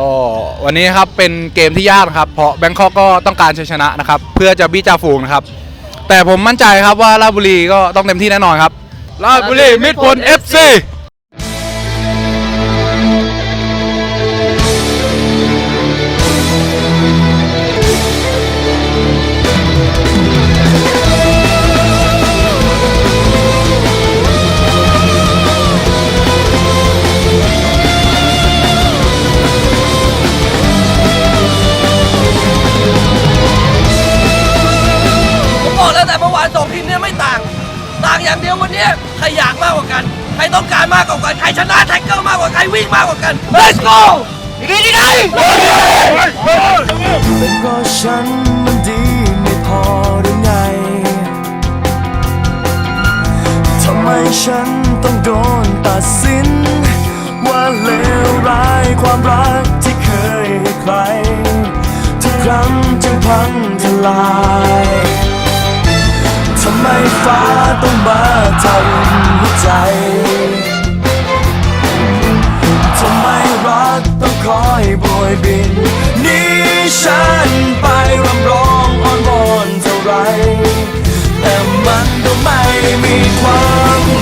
ก็วันนี้ครับเป็นเกมที่ยากนะครับ เพราะแบงคอกก็ต้องการชัยชนะนะครับ เพื่อจะบี้จ่าฝูงนะครับ แต่ผมมั่นใจครับว่าราชบุรีก็ต้องเต็มที่แน่นอนครับราชบุรีมิตรผล FC ใครอยากมากกว่ากัน ใครต้องการมากกว่ากัน ใครชนะแท็กเกิลมากกว่า ใครวิ่งมากกว่ากัน Let's go อีกทีที่ไหนเป็นเพราะฉันมันดีไม่พอหรือไง ทำไมฉันต้องโดนตัดสิน ว่าเลวร้ายความรักที่เคยให้ใคร ทุกครั้งจึงพังทลาย ทำไมฟ้าต้องมา ทำหัวใจ ทำไมรักต้องคอยโบยบินนี่ฉันไปรำร้องอ้อนวอนเท่าไร แต่มันก็ไม่มีความ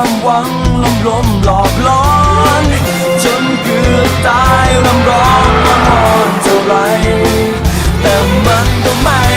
ความหวังล้มล้มหลอกล้อนจนเกือบตายรำร้องมามอนเท่าไรแต่มันก็ไม่